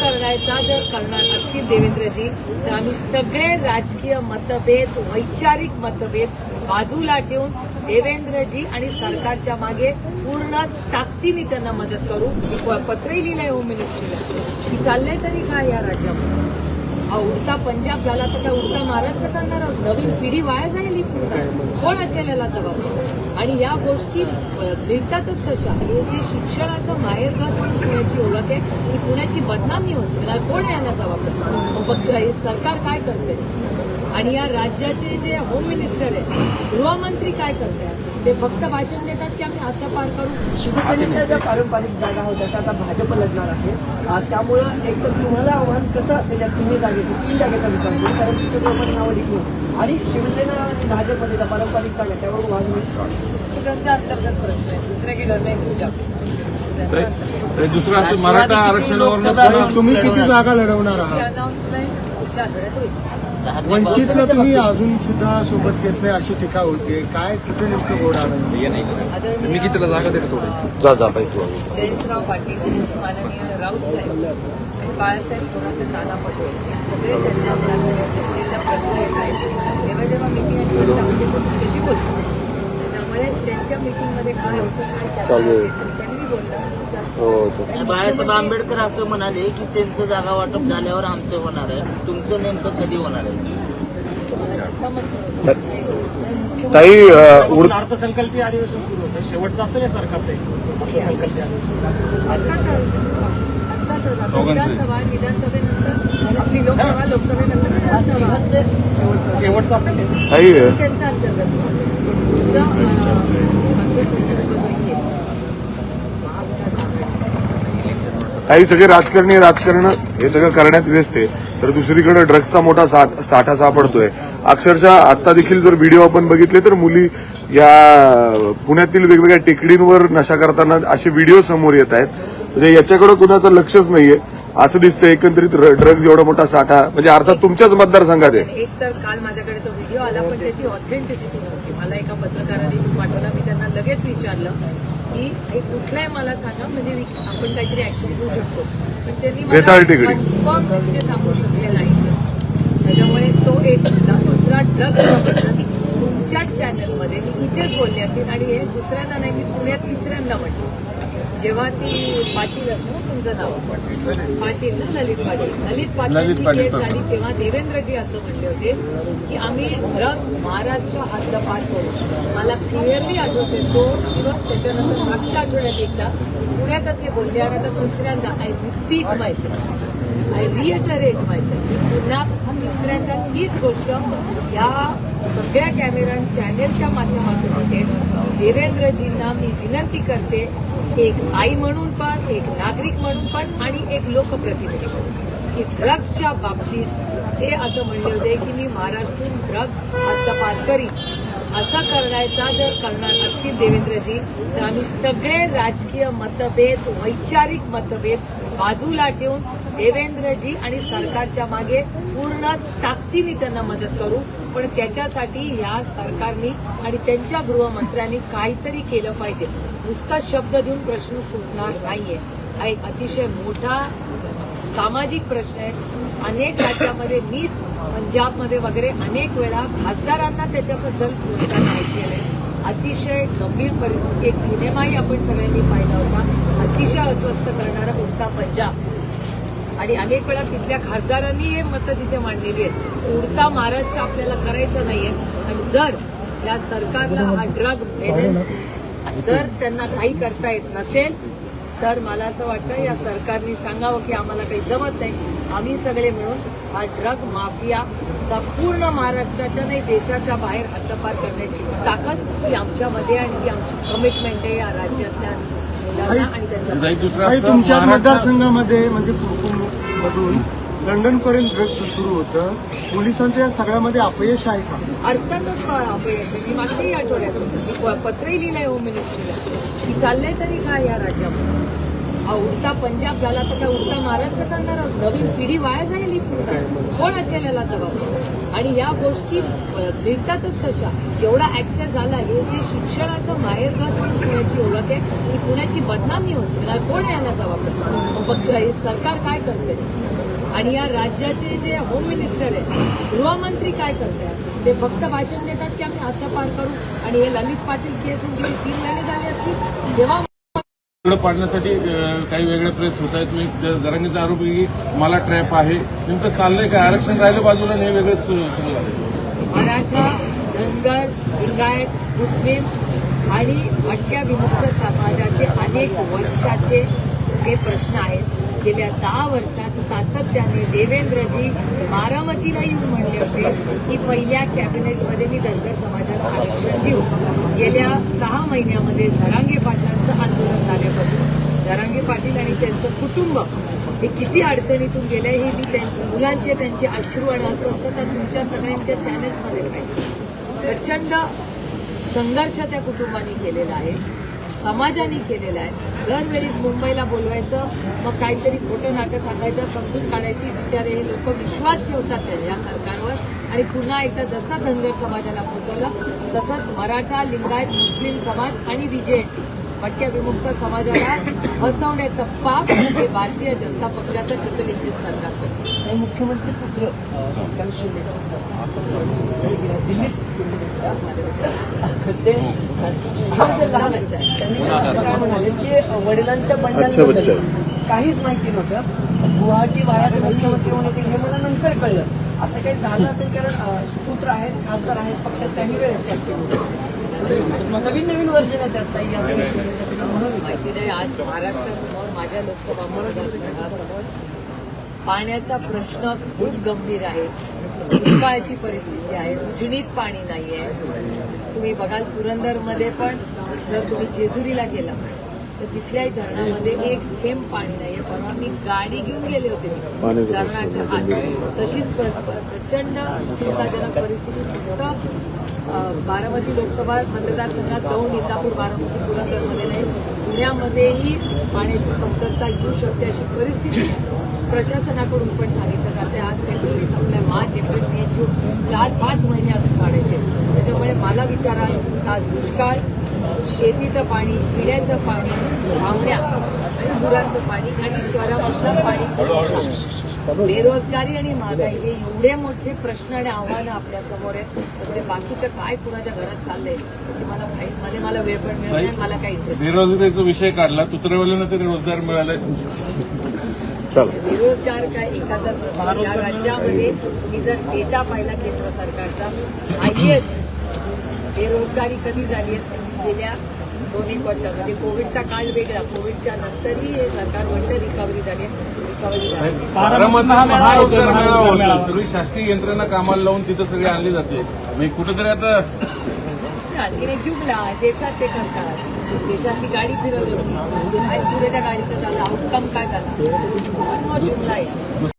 करायचा जर करणार असतील देवेंद्रजी तर आम्ही सगळे राजकीय मतभेद वैचारिक मतभेद बाजूला ठेवून देवेंद्रजी आणि सरकारच्या मागे पूर्ण ताकदीने त्यांना मदत करू. मी पत्रही लिहिलंय होम मिनिस्ट्रीला की चाललंय तरी काय या राज्यामध्ये? हा उडता पंजाब झाला तर काय उडता महाराष्ट्र करणार आहोत. नवीन पिढी वाया जाईल ही पूर्ण कोण असेल याला जबाबदार आणि या गोष्टी मिळतातच कशा? हे जे शिक्षणाचं माहेरघर म्हणून पुण्याची ओळख आहे ही पुण्याची बदनामी होती मला कोण याला जबाबदार मग पक्ष हे सरकार काय करते आणि या राज्याचे जे होम मिनिस्टर आहे गृहमंत्री काय करतात ते फक्त भाषण देतात की आम्ही हद्दपार करू? शिवसेनेच्या ज्या पारंपरिक जागा होत्या त्या आता भाजप लढणार आहे. त्यामुळं एक तर तुम्हाला आव्हान कसं असेल या तिन्ही जागेचं तीन जागेचा विचार करून कारण तिथे आपण नावं लिखून आणि शिवसेना आणि भाजपमध्ये त्या पारंपरिक जागा त्यावर वाद होईल त्यांचा अंतर्गत प्रश्न आहे. दुसरे की घर में पूजा ते दुसरं असं मराठा आरक्षणावर तुम्ही किती जागा लढवणार आहात? अनाउन्समेंट पुढच्या आठवड्यात होईल. वंचितला तुम्ही अजून सुद्धा सोबत घेत नाही अशी टीका होते काय कुठे नेमकं घोडा आहे मी कितीला जागा देतो थोडी. जा जा बाई तू जयंतराव पाटील माननीय राऊत साहेब आणि बाळासाहेब थोरात नाना पटोले हे सगळे त्यांनी आपल्या सगळ्या चर्चेच्या प्रक्रियेत आहेत जेव्हा जेव्हा मिटिंग तुमच्याशी बोलतो. त्याच्यामुळे त्यांच्या मिटिंगमध्ये काय होतं काय चालू आहे. होते, त्यांनी बोललं जास्त हो तो आणि बाळासाहेब आंबेडकर असं म्हणाले की त्यांचं जागा वाटप झाल्यावर आमचं होणार आहे. तुमचं नेमकं कधी होणार आहे? ताई अर्थसंकल्पीय अधिवेशन सुरू होतं. शेवटचं असेल या सरकारचं अर्थसंकल्पीय अधिवेशन. विधानसभा विधानसभेनंतर. आपली लोकसभा लोकसभेनंतर विधानसभा शेवटचं शेवटचं असेल हे. त्यांचा अंतर्गत तुमचं, अं, अर्थसंकल्प जो आहे, काही सगळे राजकारणी राजकारण हे सगळं करण्यात व्यस्त आहे. तर दुसरीकडे ड्रग्सचा मोठा साठा सापडतोय अक्षरशः आता देखील जर व्हिडिओ आपण बघितले तर मुली या पुण्यातील वेगवेगळ्या टेकडींवर नशा करताना असे व्हिडिओ समोर येत आहेत. म्हणजे याच्याकडे कुणाचं लक्षच नाहीये. असं दिसतं एकंदरीत ड्रग्ज एवढा मोठा साठा. म्हणजे अर्थात तुमच्याच मतदारसंघात आहे. एक तर काल माझ्याकडे तो व्हिडिओ आला पण त्याची ऑथेंटिसिटी नव्हती. मला एका पत्रकाराने पाठवला मी त्यांना लगेच विचारलं की हे कुठलं आहे मला सांगा म्हणजे आपण काहीतरी ऍक्शन घेऊ शकतो. पण त्यांनी. कन्फर्म ते सांगू शकले नाही त्याच्यामुळे तो एक मुद्दा दुसरा ड्रग्ज तुमच्याच चॅनलमध्ये मी इथेच बोलले असेल आणि हे दुसऱ्यांदा नाही मी पुण्यात तिसऱ्यांदा म्हटलं. जेव्हा ती पाटील असं ना तुमचं नाव. पाटील ना ललित पाटील. ललित पाटील केस. झाली तेव्हा देवेंद्रजी असं म्हणले होते की आम्ही ड्रग्ज महाराष्ट्र हद्दपार करू. मला क्लिअरली आठवते तो दिवस त्याच्यानंतर मागच्या आठवड्यात एकदा पुण्यातच हे बोलले आणि आता तिसऱ्यांदा I repeat myself I reiterate myself पुन्हा तिसऱ्यांदा हीच गोष्ट या सगळ्या कॅमेरा चॅनेलच्या माध्यमातून होते. देवेंद्रजींना मी विनंती करते एक आई म्हणून पण एक नागरिक म्हणून पण आणि एक लोकप्रतिनिधी म्हणून. की ड्रग्सच्या बाबतीत ते असं म्हणले होते की मी महाराष्ट्रून ड्रग्ज हद्दपार करीन. असं करण्याचा जर करणार असतील देवेंद्रजी तर आम्ही सगळे राजकीय मतभेद वैचारिक मतभेद बाजूला ठेवून देवेंद्रजी आणि सरकारच्या मागे पूर्ण ताकदीने त्यांना मदत करू. पण त्याच्यासाठी या सरकारने आणि त्यांच्या गृहमंत्र्यांनी काहीतरी केलं पाहिजे. नुसता शब्द देऊन प्रश्न सुटणार नाहीये. हा एक अतिशय मोठा सामाजिक प्रश्न आहे. अनेक राज्यामध्ये मीच पंजाबमध्ये वगैरे अनेक वेळा खासदारांना त्याच्याबद्दल बोलताना ऐकलेलं आहे अतिशय गंभीर परिस्थिती. एक सिनेमाही आपण सगळ्यांनी पाहिला होता. अतिशय अस्वस्थ करणारा उडता पंजाब? आणि अनेक वेळा तिथल्या खासदारांनी हे मतं तिथे मांडलेली आहेत. उडता महाराष्ट्र आपल्याला करायचं नाहीये. आणि जर या सरकारला हा ड्रग मेनेन्स जर त्यांना काही करता येत नसेल तर मला असं वाटतं या सरकारने सांगावं की आम्हाला काही जमत नाही. आम्ही सगळे मिळून हा ड्रग माफियाचा पूर्ण महाराष्ट्राच्या नाही देशाच्या बाहेर हद्दपार करण्याची ताकद ही आमच्यामध्ये आणि ही आमची कमिटमेंट आहे या राज्यातल्या मुलांना आणि त्यांच्या काही असतं तुमच्या मतदारसंघामध्ये म्हणजे मधून लंडन पर्यंत ड्रग्ज सुरू होतं. पोलिसांच्या या सगळ्यामध्ये अपयश आहे का? अर्थातच अपयश आहे. मी मागच्याही आठवड्यात पत्रही लिहिलंय होम मिनिस्ट्रीला की चाललंय तरी काय या राज्यामध्ये? उडता पंजाब झाला तर काय उडता महाराष्ट्र करणार? नवीन पिढी वाया जाईल ही पूर्ण कोण असेल याला जबाबदार आणि या गोष्टी मिळतातच कशा जेवढा ऍक्सेस झाला हे जे शिक्षणाचं माहेरघर पण पुण्याची ओळख आहे ही पुण्याची बदनामी होते याला कोण याला जबाबदार पक्ष हे सरकार काय करते? आणि या राज्याचे जे होम मिनिस्टर आहेत गृहमंत्री काय करतात ते फक्त भाषण देतात की आम्ही हद्दपार करू? आणि हे ललित पाटील केस होऊन तीन महिने झाले असतील. तेव्हा पाडण्यासाठी काही वेगळे प्रेस होत आहेत. मी जरांगीचा आरोप आहे की मला ट्रॅप आहे. नेमकं चाललंय काय आरक्षण राहिलं बाजूला हे वेगळंच सुरू सुरू मराठा धनगर लिंगायत मुस्लिम आणि भटक्या विमुक्त समाजाचे अनेक वर्षाचे हे प्रश्न आहेत. गेल्या दहा वर्षात सातत्याने देवेंद्रजी बारामतीला येऊन म्हणले होते की पहिल्या कॅबिनेटमध्ये मी धनगर समाजाला आरक्षण देऊ. गेल्या सहा महिन्यामध्ये धरांगे पाटलांचं आंदोलन झाल्यापासून धरांगे पाटील आणि त्यांचं कुटुंब हे किती अडचणीतून गेले हे मी त्यां- मुलांचे त्यांचे अश्रू आणि अस्वस्थता तुमच्या सगळ्यांच्या चॅनल्समध्ये पाहिजे प्रचंड संघर्ष त्या कुटुंबानी केलेला आहे. समाजाने केलेला आहे. दरवेळीच मुंबईला बोलवायचं मग काहीतरी खोटं नाटक सांगायचं समजून काढायची विचार हे लोक विश्वास ठेवतात या सरकारवर. आणि पुन्हा एकदा जसा धनगर समाजाला पोचवलं तसंच मराठा लिंगायत मुस्लिम समाज आणि विजेएनटी भटक्या विमुक्त समाजाला फसवण्याचं पाप हे भारतीय जनता पक्षाचं टिकलिखित सरकार करतं. आणि मुख्यमंत्री पुत्र म्हणाले की वडिलांच्या बंडांबद्दल. काहीच माहिती नव्हतं गुवाहाटी वायात मुख्यमंत्री होण्यात येईल हे मला नंतर कळलं असं काही झालं असेल कारण सुपुत्र आहेत खासदार आहेत पक्षात काही वेळेस. नवीन नवीन वर्जन येतात ताई असं म्हणून विचार माहिती नाही आज महाराष्ट्रासमोर माझ्या लोकसभा मतदारसंघासमोर पाण्याचा प्रश्न खूप गंभीर आहे. दुष्काळाची परिस्थिती आहे. उजनीत पाणी नाहीये. तुम्ही बघाल पुरंदरमध्ये पण जर तुम्ही जेजुरीला गेला तर तिथल्याही धरणामध्ये एक थेंब पाणी नाहीये. परवा मी गाडी घेऊन गेले होते. धरणाच्या आत. तशीच प्र- प्रचंड चिंताजनक परिस्थिती. फक्त बारामती लोकसभा मतदारसंघात दौंड इंदापूर बारामती पुरंदरमध्ये नाही. पुण्यामध्येही पाण्याची कमतरता येऊ शकते अशी परिस्थिती प्रशासनाकडून पण सांगितलं जाते. आज फेब्रुवारी संपलाय. मार्च एप्रिल मे जून चार पाच महिने अजून काढायचे त्याच्यामुळे मला विचारा आज दुष्काळ शेतीचं पाणी पिण्याचं पाणी छावण्या आणि गुरांचं पाणी आणि शहरामधलं पाणी. बेरोजगारी आणि महागाई हे एवढे मोठे प्रश्न आणि आव्हानं आपल्यासमोर आहेत. तर ते बाकीचं काय कुणाच्या घरात चाललंय त्याची मला माहीत मला मला वेळ पण मिळत नाही आणि मला काही इंटरेस्ट बेरोजगारीचा विषय काढला तुतरेवाल्यांना तरी रोजगार मिळालाय चला. बेरोजगार काय एखादा या राज्यामध्ये मी जर डेटा पाहिला केंद्र सरकारचा हायएस्ट बेरोजगारी कधी झाली आहे. गेल्या दोन एक वर्षामध्ये कोविडचा काळ वेगळा. कोविडच्या नंतरही हे सरकार म्हणतं रिकव्हरी झाली रिकव्हरी सगळी शासकीय यंत्रणा कामाला लावून तिथं सगळी आणली जाते. मी कुठेतरी आता आणखीन एक जुमला देशात ते करतात. देशातली गाडी फिरवली आणि पुढे त्या गाडीचं झालं आउटकम काय झाला? जुमला आहे.